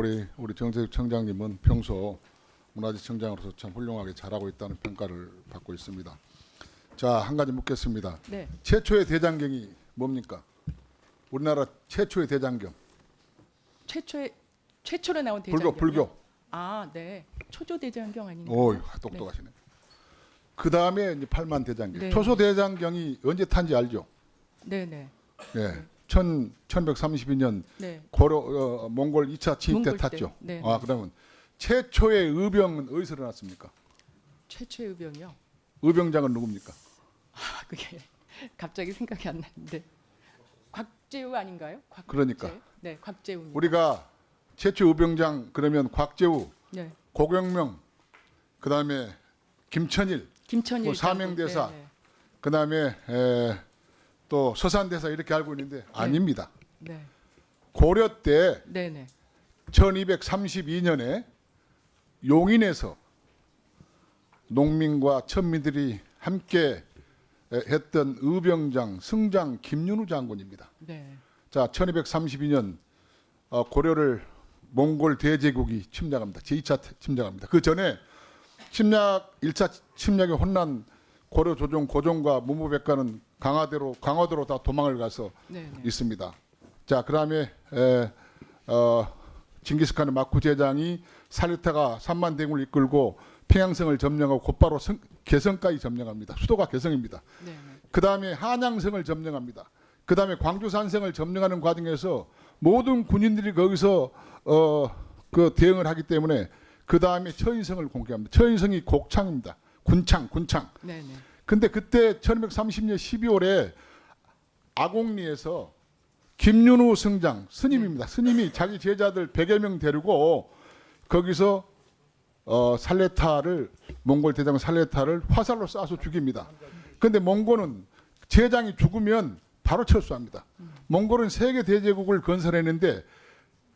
우리 우리 정세욱 청장님은 평소 문화재청장으로서 참 훌륭하게 잘하고 있다는 평가를 받고 있습니다. 자, 한 가지 묻겠습니다. 네. 최초의 대장경이 뭡니까? 우리나라 최초의 대장경. 최초의 최초로 나온 불교, 대장경. 불교. 아, 네. 초조 대장경 아닌가요? 오, 똑똑하시네. 그 다음에 이제 팔만 대장경. 네. 초소 대장경이 언제 탄지 알죠? 네, 네. 예, 천 1132년 네. 고려 어, 몽골 2차 침입 때 몽골 때. 탔죠. 네. 아, 그러면 최초의 의병은 어디서 일어났습니까? 최초의 의병이요. 의병장은 누굽니까? 아, 그게 갑자기 생각이 안 나는데. 곽재우 아닌가요? 곽재우? 그러니까. 네, 곽재우. 우리가 최초 의병장 그러면 곽재우, 네. 고경명, 그다음에 김천일, 김천일 뭐 장군. 사명대사. 네, 그다음에 에, 또 서산대사 이렇게 알고 있는데 아닙니다. 네. 고려 때 네, 네. 1232년에 용인에서 농민과 천민들이 함께 에, 했던 의병장 승장 김윤우 장군입니다. 네. 자, 1232년 어, 고려를 몽골 대제국이 침략합니다. 제2차 침략합니다. 그 전에 침략 1차 침략에 혼난 고려 조정 고종과 문무백과는 강화도로 강화도로 다 도망을 가서 네, 네. 있습니다. 자, 그다음에 에, 어, 징기스칸의 마쿠 제장이 살리타가 3만 대군을 이끌고 평양성을 점령하고 곧바로 성, 개성까지 점령합니다. 수도가 개성입니다. 네, 네. 그 다음에 한양성을 점령합니다. 그 다음에 광주산성을 점령하는 과정에서 모든 군인들이 거기서 어 그 대응을 하기 때문에 그 다음에 처인성을 공개합니다. 처인성이 곡창입니다. 군창, 군창. 네, 네. 근데 그때 1230년 12월에 아곡리에서 김윤우 승장 스님입니다. 스님이 자기 제자들 100여 명 데리고 거기서 어, 살레타를 몽골 대장 살레타를 화살로 쏴서 죽입니다. 근데 몽골은 제장이 죽으면 바로 철수합니다. 몽골은 세계 대제국을 건설했는데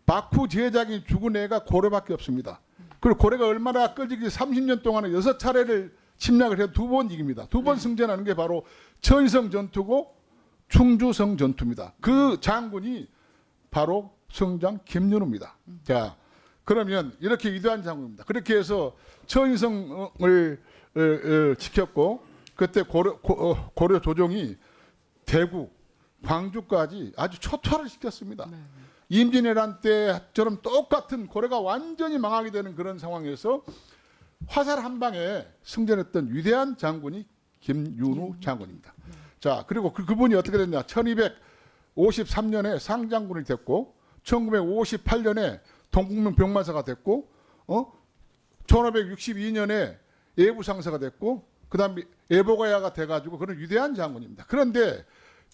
바쿠 제장이 죽은 애가 고려밖에 없습니다. 그리고 고려가 얼마나 끄지기 30년 동안에 여섯 차례를 침략을 해서 두번 이깁니다. 두 번 승전하는 게 바로 천성 전투고 충주성 전투입니다. 그 장군이 바로 성장 김윤우입니다. 자, 그러면 이렇게 위대한 장군입니다. 그렇게 해서 처인성을 어, 어, 지켰고 그때 고려, 고, 어, 고려 조정이 대구, 광주까지 아주 초토화를 시켰습니다. 네, 네. 임진왜란 때처럼 똑같은 고려가 완전히 망하게 되는 그런 상황에서 화살 한 방에 승전했던 위대한 장군이 김윤우 장군입니다. 자, 그리고 그, 그분이 어떻게 됐냐? 1253년에 상장군이 됐고 1958년에 동국민 병마사가 됐고 어? 1562년에 예부상사가 됐고 그 다음에 예보가야가 돼가지고 그런 위대한 장군입니다. 그런데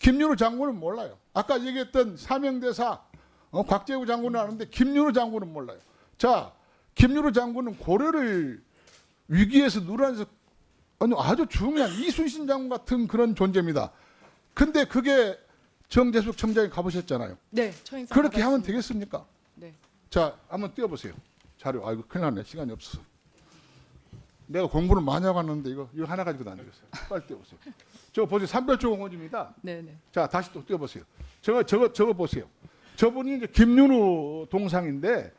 김윤우 장군은 몰라요. 아까 얘기했던 사명대사 어, 곽재우 장군은 아는데 김윤우 장군은 몰라요. 자, 김윤우 장군은 고려를 위기에서 누란에서 아니, 아주 중요한 이순신 장군 같은 그런 존재입니다. 근데 그게 정재숙 첨장이 가보셨잖아요. 네, 그렇게 하면 가봤습니다. 되겠습니까? 네. 자, 한번 띄워보세요. 자료. 아이고, 큰일 났네. 시간이 없어. 내가 공부를 많이 하고 왔는데 이거, 이거 하나 가지고도 안 되겠어요. 빨리 띄워보세요. 저거 보세요. 삼별조 공원입니다. 네, 네. 자, 다시 또 띄워보세요. 저거, 저거, 저거 보세요. 저분이 이제 김윤우 동상인데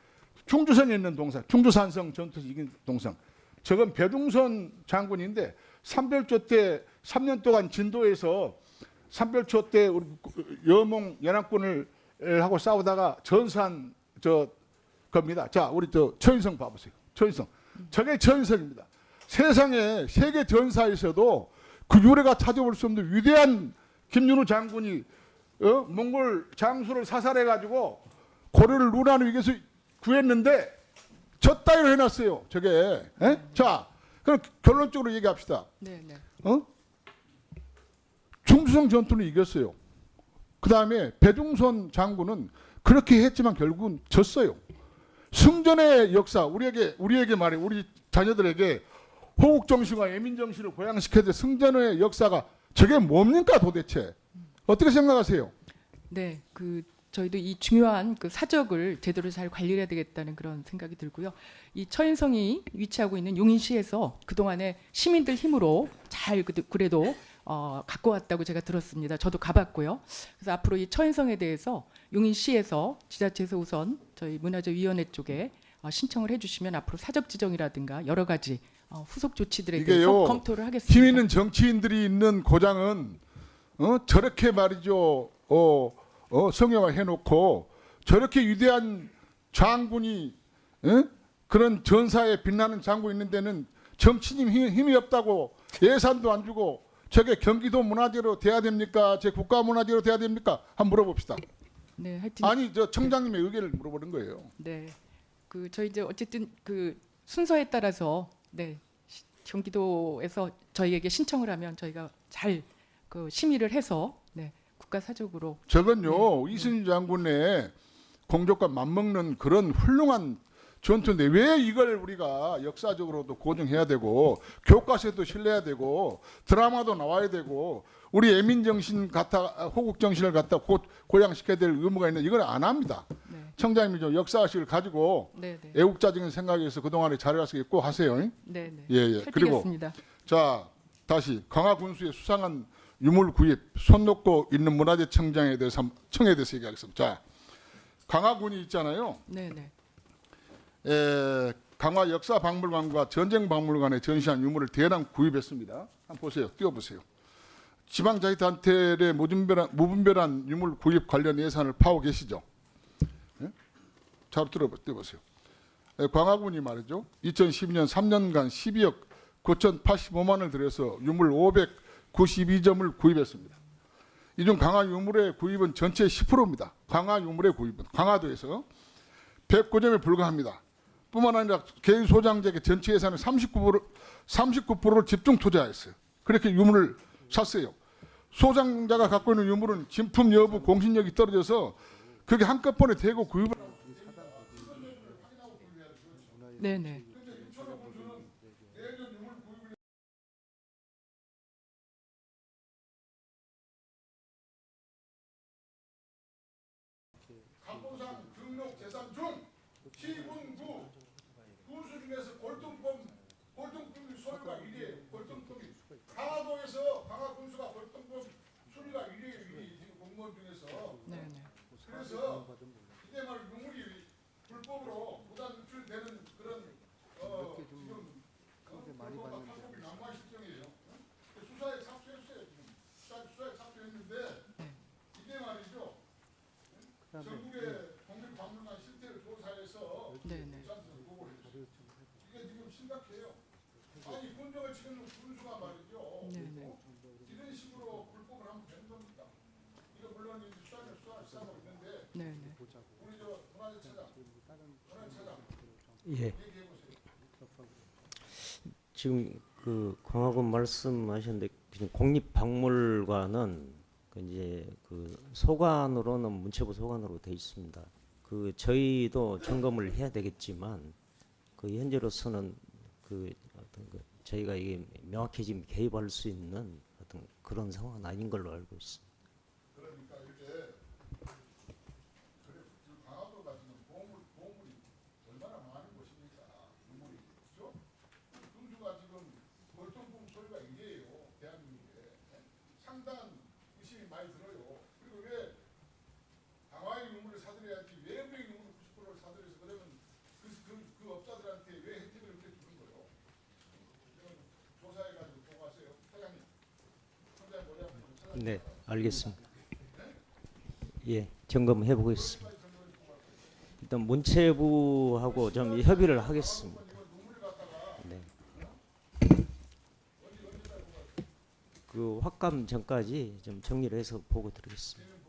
충주선에 있는 동상, 충주산성 전투에서 이긴 동상. 저건 배둥선 장군인데 삼별조 때 3년 동안 진도에서 삼별초 때 우리 여몽 연합군을 하고 싸우다가 전산 저 겁니다. 자, 우리 저 처인성 봐보세요. 처인성. 저게 처인성입니다. 세상에 세계 전사에서도 그 유래가 찾아볼 수 없는 위대한 김윤우 장군이 어? 몽골 장수를 사살해 가지고 고려를 루나는 위기에서 구했는데 저 따위로 해놨어요. 저게. 에? 자, 그럼 결론적으로 얘기합시다. 네, 네. 어? 중수성 전투는 이겼어요. 그 다음에 배중선 장군은 그렇게 했지만 결국은 졌어요. 승전의 역사, 우리에게, 우리에게 말해, 우리 자녀들에게 호국 정신과 예민 정신을 고양시켜야 될 승전의 역사가 저게 뭡니까 도대체? 어떻게 생각하세요? 네, 그 저희도 이 중요한 그 사적을 제대로 잘 관리해야 되겠다는 그런 생각이 들고요. 이 처인성이 위치하고 있는 용인시에서 그 동안에 시민들 힘으로 잘 그래도- 그래도 어, 갖고 왔다고 제가 들었습니다. 저도 가봤고요. 그래서 앞으로 이 처인성에 대해서 용인시에서 지자체에서 우선 저희 문화재위원회 쪽에 어, 신청을 해주시면 앞으로 사적 지정이라든가 여러 가지 어, 후속 조치들에 대해서 검토를 하겠습니다. 힘 있는 정치인들이 있는 고장은 어? 저렇게 말이죠. 어, 어, 성형화 해놓고 저렇게 위대한 장군이 어? 그런 전사에 빛나는 장군 있는 데는 정치인 힘, 힘이 없다고 예산도 안 주고 저게 경기도 문화재로 돼야 됩니까? 제 국가 문화재로 돼야 됩니까? 한번 물어봅시다. 네, 하여튼 아니 저 청장님의 의견을 물어보는 거예요. 네, 그 저희 이제 어쨌든 그 순서에 따라서 네 시- 경기도에서 저희에게 신청을 하면 저희가 잘 그 심의를 해서 네 국가 사적으로 저건요 네. 이순신 장군의 공적과 맞먹는 그런 훌륭한 전투인데 왜 이걸 우리가 역사적으로도 고증해야 되고 교과서에도 실려야 되고 드라마도 나와야 되고 우리 애민 정신 갖다 호국 정신을 갖다 고, 고양시켜야 될 의무가 있는 이걸 안 합니다. 네, 청장님이 좀 역사학식을 가지고 네, 네, 애국자적인 생각에서 그 동안에 잘해왔으니 꼭 하세요. 네, 네. 예, 예. 그리고 살피겠습니다. 자 다시 강화 군수의 수상한 유물 구입 손 놓고 있는 문화재 청장에 대해서 청에 대해서 얘기하겠습니다. 자 강화군이 있잖아요. 네, 네, 에, 강화 역사 박물관과 전쟁 박물관에 전시한 유물을 대량 구입했습니다. 한번 보세요. 띄워보세요. 지방자치단체의 무분별한, 무분별한 유물 구입 관련 예산을 파고 계시죠. 예? 잘 들어보, 띄워보세요. 에, 광화군이 말이죠. 2012년 3년간 12억 9,085만 원을 들여서 유물 592점을 구입했습니다. 이 중 강화 유물의 구입은 전체 10%입니다. 강화 유물의 구입은 강화도에서 109점에 불과합니다. 뿐만 아니라 개인 소장자에게 전체 예산의 39%, 39%를 집중 투자했어요. 그렇게 유물을 샀어요. 소장자가 갖고 있는 유물은 진품 여부 공신력이 떨어져서 그게 한꺼번에 대고 구입을 네, 네. 시군구 군수 중에서 골동품 골동품이 소유가 1위에요. 골동품이 강화도에서 강화 군수가 골동품 순위가 1위에요. 1위 지금 공무원 중에서 네, 네. 그래서 이게 말 유물이 불법으로 무단 유출되는 그런 어 지금 어, 불법과 탈법이 난무한 실정이에요. 어? 수사에 착수했어요. 지금 수사, 수사에 착수했는데 이게 말이죠. 전국의 국립박물관 실태를 조사해서 네, 네. 부산에서 보고를 해줬어요. 이게 지금 심각해요. 아니 군정을 지키는 군수가 말이죠. 네, 네. 어? 이런 식으로 불법을 하면 되는 겁니까? 이거 물론 이제 수사는 수사 수사하고 있는데 네, 네. 우리 저 문화재차장, 문화재차장 예, 얘기해 보세요. 지금 그 광화군 말씀하셨는데 지금 국립박물관은 그 이제 그 소관으로는 문체부 소관으로 돼 있습니다. 그 저희도 점검을 해야 되겠지만 그 현재로서는 그 어떤 그 저희가 이게 명확히 지금 개입할 수 있는 어떤 그런 상황은 아닌 걸로 알고 있습니다. 그러니까 많이 들어요. 그리고 왜 강화의 유물을 사들여야지 외부의 유물을 90%를 사들여서 그러면 그, 그, 그 업자들한테 왜 혜택을 이렇게 주는 거예요? 이건 조사해가지고 보고하세요. 사장님. 청장 머리 한번 찾아. 네, 알겠습니다. 예, 점검해 보겠습니다. 일단 문체부하고 좀 협의를 하겠습니다. 네. 그 확감 전까지 좀 정리를 해서 보고 드리겠습니다. 네.